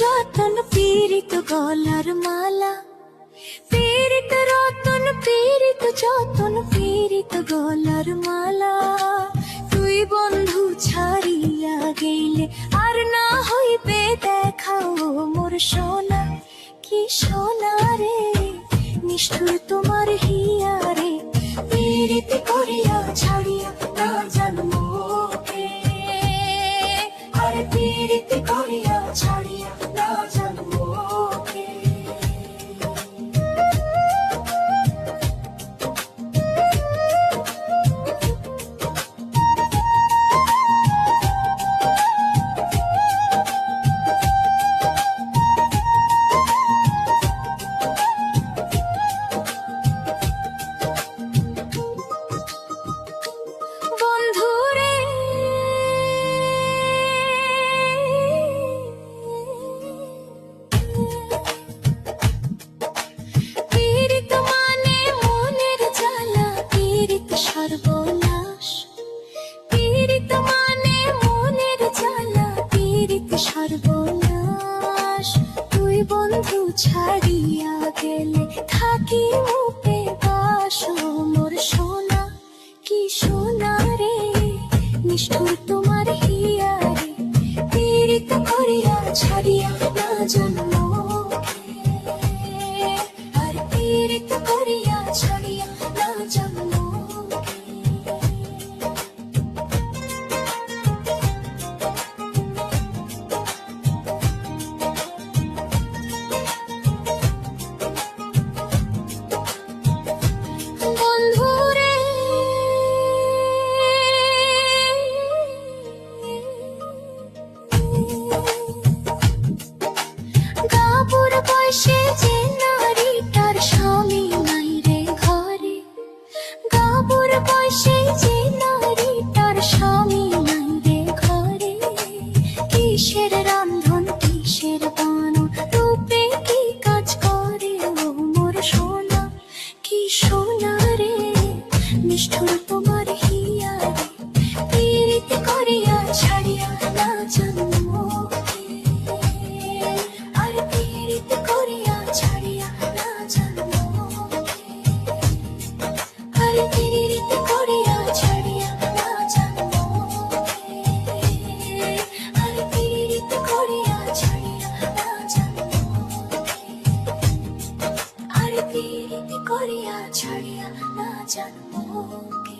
যতন মালা। পীড়িত রতন, পীড়িত যতন, পীড়িত গলার মালা। তুই বন্ধু ছাড়িয়া গেলে আর না হইবে তোমার হিয়ারে পীড়িত করিয়া ছাড়িয়া সর্বনাশ। পীড়িত মানে মনের জ্বালা, পীড়িত সর্বনাশ। তুই বন্ধু ছাড়িয়া গেলে থাকি মুপে বাস। মোর সোনা, কি সোনা রে? নিষ্ঠুর তোমার বয়সে যে রে ঘরে। গাবুর যে নারী, তার স্বামী নাই রে ঘরে। কিসের রান্ধন, কিসের বানন রূপে কি কাজ করে সোনা? কি সোনা রে? নিষ্ঠুর করিয়া ছাড়িয়া না জানব আর